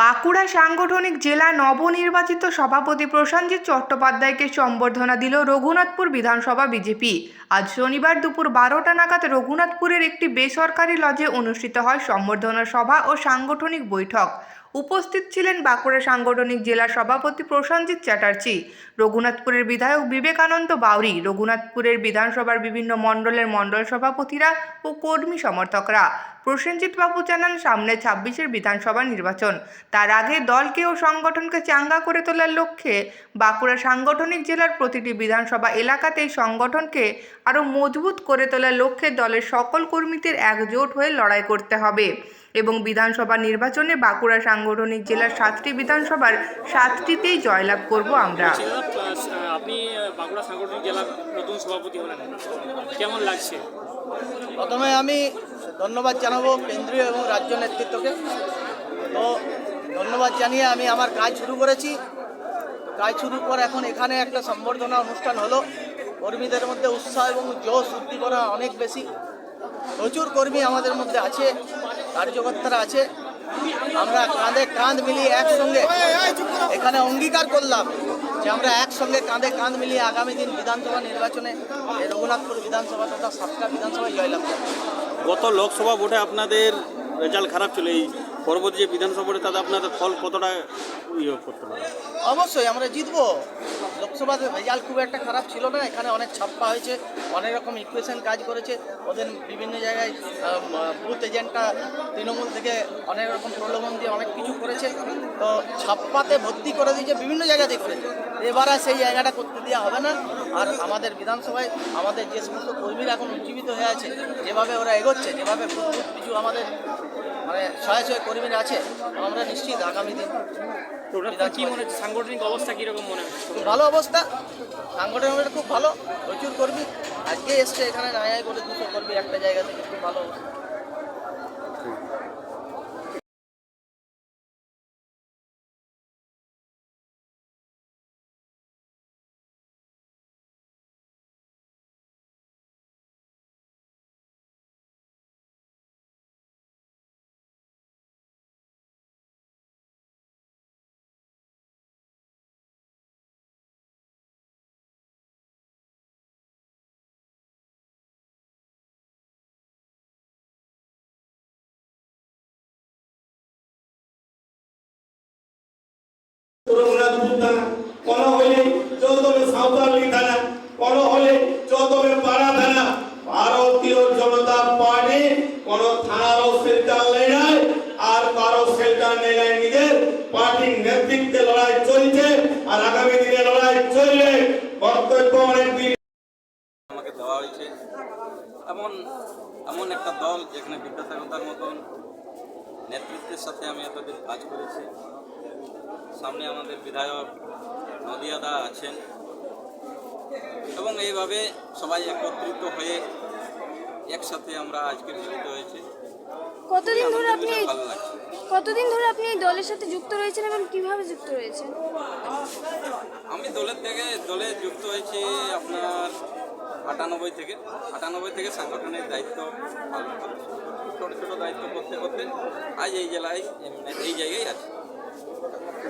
বাঁকুড়া সাংগঠনিক জেলা নবনির্বাচিত সভাপতি প্রসেনজিৎ চট্টোপাধ্যায়কে সম্বর্ধনা দিল রঘুনাথপুর বিধানসভা বিজেপি। আজ শনিবার দুপুর বারোটা নাগাদ রঘুনাথপুরের একটি বেসরকারি লজে অনুষ্ঠিত হয় সম্বর্ধনা সভা ও সাংগঠনিক বৈঠক। উপস্থিত ছিলেন বাঁকুড়া সাংগঠনিক জেলা সভাপতি প্রসেনজিৎ চ্যাটার্জি, রঘুনাথপুরের বিধায়ক বিবেকানন্দ বাউরি, রঘুনাথপুরের বিধানসভার বিভিন্ন মণ্ডলের মণ্ডল সভাপতিরা ও কর্মী সমর্থকরা। প্রসেনজিৎ বাবু জানান, সামনে ছাব্বিশের বিধানসভা নির্বাচন। তার আগে দলকে ও সংগঠনকে চাঙ্গা করে তোলার লক্ষ্যে বাঁকুড়া সাংগঠনিক জেলার প্রতিটি বিধানসভা এলাকাতে এই সংগঠনকে আরও মজবুত করে তোলার লক্ষ্যে দলের সকল কর্মীদের একজোট হয়ে লড়াই করতে হবে। এবং বিধানসভা নির্বাচনে বাঁকুড়া সাংগঠনিক জেলার সাতটি বিধানসভার সাতটিতেই জয়লাভ করব আমরা। আপনি বাঁকুড়া সাংগঠনিক জেলার নতুন সভাপতি হলেন? কেমন লাগছে? প্রথমে আমি ধন্যবাদ জানাব কেন্দ্রীয় এবং রাজ্য নেতৃত্বকে। তো ধন্যবাদ জানিয়ে আমি আমার কাজ শুরু করেছি। কাজ শুরুর পর এখন এখানে একটা সম্বর্ধনা অনুষ্ঠান হলো। কর্মীদের মধ্যে উৎসাহ এবং জোশ উদ্দীপনা অনেক বেশি। প্রচুর কর্মী আমাদের মধ্যে আছে, কার্যকর্তারা আছে। আমরা কাঁধে কাঁধ মিলিয়ে একসঙ্গে এখানে অঙ্গীকার করলাম। যে আমরা একসঙ্গে কাঁধে কাঁধ মিলিয়ে আগামী দিন বিধানসভা নির্বাচনে রঘুনাথপুর বিধানসভা তথা সাতটা বিধানসভায় জয়লাভ করব। গত লোকসভা ভোটে আপনাদের রেজাল্ট খারাপ ছিল এই পরবর্তী যে বিধানসভা ভোটে তাতে আপনাদের ফল কতটা ইয়ে করতে পারে অবশ্যই আমরা জিতবো। লোকসভাতে রেজাল্ট খুব একটা খারাপ ছিল না এখানে অনেক ছাপ্পা হয়েছে অনেক রকম ইকুয়েশন কাজ করেছে ওদের বিভিন্ন জায়গায় বুথ এজেন্টটা তৃণমূল থেকে অনেক রকম প্রলোভন দিয়ে অনেক কিছু করেছে তো ছাপ্পাতে ভর্তি করে দিয়েছে বিভিন্ন জায়গাতে করেছে এবার আর সেই জায়গাটা করতে দেওয়া হবে না আর আমাদের বিধানসভায় আমাদের যে সমস্ত কর্মীরা এখন উজ্জীবিত হয়ে আছে যেভাবে ওরা এগোচ্ছে যেভাবে কিছু আমাদের মানে ছয় ছয় কর্মীরা আছে আমরা নিশ্চিত আগামী দিন তো কি মনে হচ্ছে? সাংগঠনিক অবস্থা কীরকম মনে হচ্ছে? ভালো অবস্থা। সাংগঠনিক খুব ভালো। প্রচুর কর্মী। আজকে এসছে এখানে নাই করে দুটো কর্মী একটা জায়গা থেকে। খুব ভালো অবস্থা। রঘুনাথপুর থানা কোন হলে চৌদ্দমে সাঁওতালি থানা, কোন হলে চৌদ্দমে পাড়া থানা। ভারতীয় জনতা পার্টি কোন থানারও সেল্টার নেই নাই, আর কারও সেল্টার নেই নাই, নিজের পার্টির নেতৃত্বে লড়াই চলছে, আর আগামী দিনে লড়াই চলবে। বক্তব্য অনেক দিন আমাকে দেওয়া হয়েছে। এমন এমন একটা দল যেখানে বিদ্যাসাগরতার মতন নেতৃত্বের সাথে আমি এতদিন কাজ করেছি। সামনে আমাদের বিধায়ক নদিয়াদা আছেন। এবং এইভাবে সবাই একত্রিত হয়ে একসাথে আমরা আজকে মিলিত হয়েছি। কতদিন ধরে আপনি কতদিন ধরে আপনি এই দলের সাথে যুক্ত রয়েছেন এবং কীভাবে যুক্ত রয়েছেন? আমি দলের থেকে দলে যুক্ত হয়েছি আপনার আটানব্বই থেকে। আটানব্বই থেকে সাংগঠনিক দায়িত্ব পালন করেছি। ছোটো ছোটো দায়িত্ব করতে করতে আজ এই জেলায় এই জায়গায় আছি।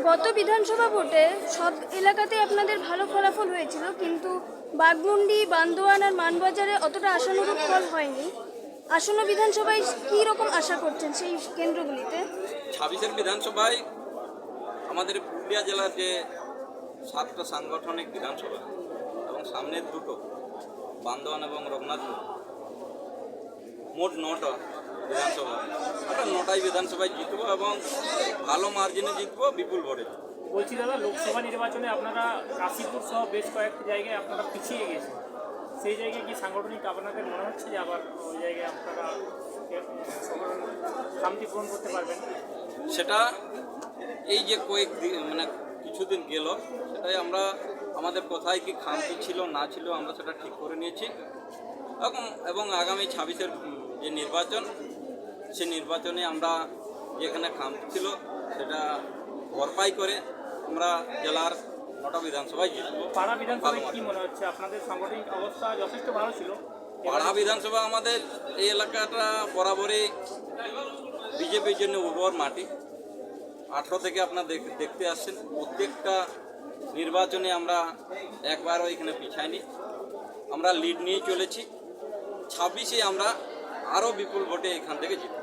গত বিধানসভা ভোটে সব এলাকাতে আপনাদের ভালো ফলাফল হয়েছিল, কিন্তু বাগমুন্ডি, বান্দোয়ান আর মানবাজারে অতটা আশানুরূপ ফল হয়নি। আসন্ন বিধানসভায় কী রকম আশা করছেন সেই কেন্দ্রগুলিতে? ছাব্বিশের বিধানসভায় আমাদের পুরুলিয়া জেলার যে সাতটা সাংগঠনিক বিধানসভা এবং সামনের দুটো, বান্দোয়ান এবং রঘুনাথপুর, মোট নটা বিধানসভা আমরা নটাই বিধানসভায় জিতবো এবং ভালো মার্জিনে জিতবো বিপুল ভোটে। বলছি দাদা লোকসভা নির্বাচনে আপনারা কাশীপুর সহ বেশ কয়েকটি জায়গায় আপনারা পিছিয়ে গেছেন। সেই জায়গায় কি সাংগঠনিক আপনাদের মনে হচ্ছে যে আবার ওই জায়গায় আপনারা খামতি পূরণ করতে পারবেন? সেটা এই যে কয়েক দিন মানে কিছুদিন গেল সেটাই আমরা আমাদের কোথায় কি খামতি ছিল না ছিল আমরা সেটা ঠিক করে নিয়েছি। এবং এবং আগামী ছাব্বিশের যে নির্বাচন সে নির্বাচনে আমরা যেখানে খামতি ছিল সেটা ভরপাই করে আমরা জেলার নটা বিধানসভায় জিতবো। পাড়া বিধানসভায় কি মনে হচ্ছে? আপনাদের সাংগঠনিক অবস্থা যথেষ্ট ভালো ছিল। পাড়া বিধানসভা আমাদের এই এলাকাটা বরাবরই বিজেপির জন্য উর্বর মাটি। আঠেরো থেকে আপনার দেখতে আসছেন প্রত্যেকটা নির্বাচনে আমরা একবারও এখানে পিছাইনি। আমরা লিড নিয়ে চলেছি। ছাব্বিশে আমরা আরও বিপুল ভোটে এখান থেকে জিতব।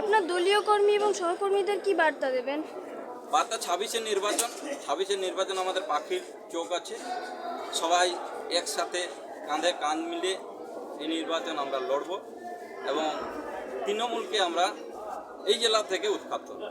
আপনার দলীয় কর্মী এবং সহকর্মীদের কি বার্তা দেবেন? বার্তা ছাব্বিশের নির্বাচন। ছাব্বিশের নির্বাচন আমাদের পাখির চোখ আছে। সবাই একসাথে কাঁধে কাঁধ মিলে এই নির্বাচন আমরা লড়ব এবং তৃণমূলকে আমরা এই জেলা থেকে উৎখাত করব।